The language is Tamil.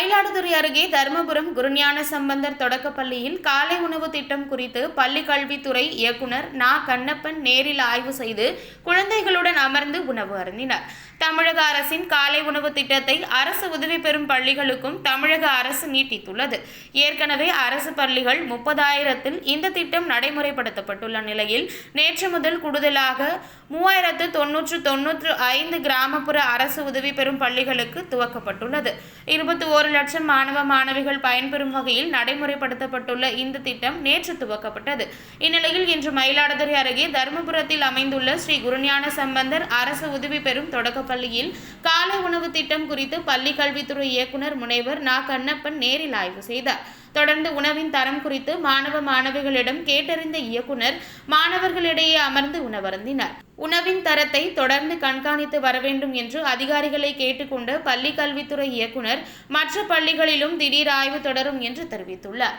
மயிலாடுதுறை அருகே தர்மபுரம் குருஞான சம்பந்தர் தொடக்கப்பள்ளியில் காலை உணவு திட்டம் குறித்து பள்ளி கல்வித்துறை இயக்குனர் நா. கண்ணப்பன் நேரில் ஆய்வு செய்து குழந்தைகளுடன் அமர்ந்து உணவு அருந்தினார். தமிழக அரசின் காலை உணவு திட்டத்தை அரசு உதவி பெறும் பள்ளிகளுக்கும் தமிழக அரசு நீட்டித்துள்ளது. ஏற்கனவே அரசு பள்ளிகள் முப்பதாயிரத்தில் இந்த திட்டம் நடைமுறைப்படுத்தப்பட்டுள்ள நிலையில் நேற்று முதல் கூடுதலாக மூவாயிரத்து தொன்னூற்று தொன்னூற்று ஐந்து கிராமப்புற அரசு உதவி பெறும் பள்ளிகளுக்கு துவக்கப்பட்டுள்ளது. இருபத்தி ஓரு லட்சம் மாணவ மாணவிகள் பயன்பெறும் வகையில் நடைமுறைப்படுத்தப்பட்டுள்ள இந்த திட்டம் நேற்று துவக்கப்பட்டது. இந்நிலையில் இன்று மயிலாடுதுறை அருகே தருமபுரத்தில் அமைந்துள்ள ஸ்ரீ குருஞான சம்பந்தர் அரசு உதவி பெறும் தொடக்கப்பள்ளியில் காலை உணவு திட்டம் குறித்து பள்ளி கல்வித்துறை இயக்குனர் முனைவர் நா. கண்ணப்பன் நேரில் ஆய்வு செய்தார். தொடர்ந்து உணவின் தரம் குறித்து மாணவ மாணவிகளிடம் கேட்டறிந்த இயக்குனர் மாணவர்களிடையே அமர்ந்து உணவருந்தினார். உணவின் தரத்தை தொடர்ந்து கண்காணித்து வர வேண்டும் என்று அதிகாரிகளை கேட்டுக்கொண்ட பள்ளி கல்வித்துறை இயக்குனர் மற்ற பள்ளிகளிலும் திடீர் ஆய்வு தொடரும் என்று தெரிவித்துள்ளார்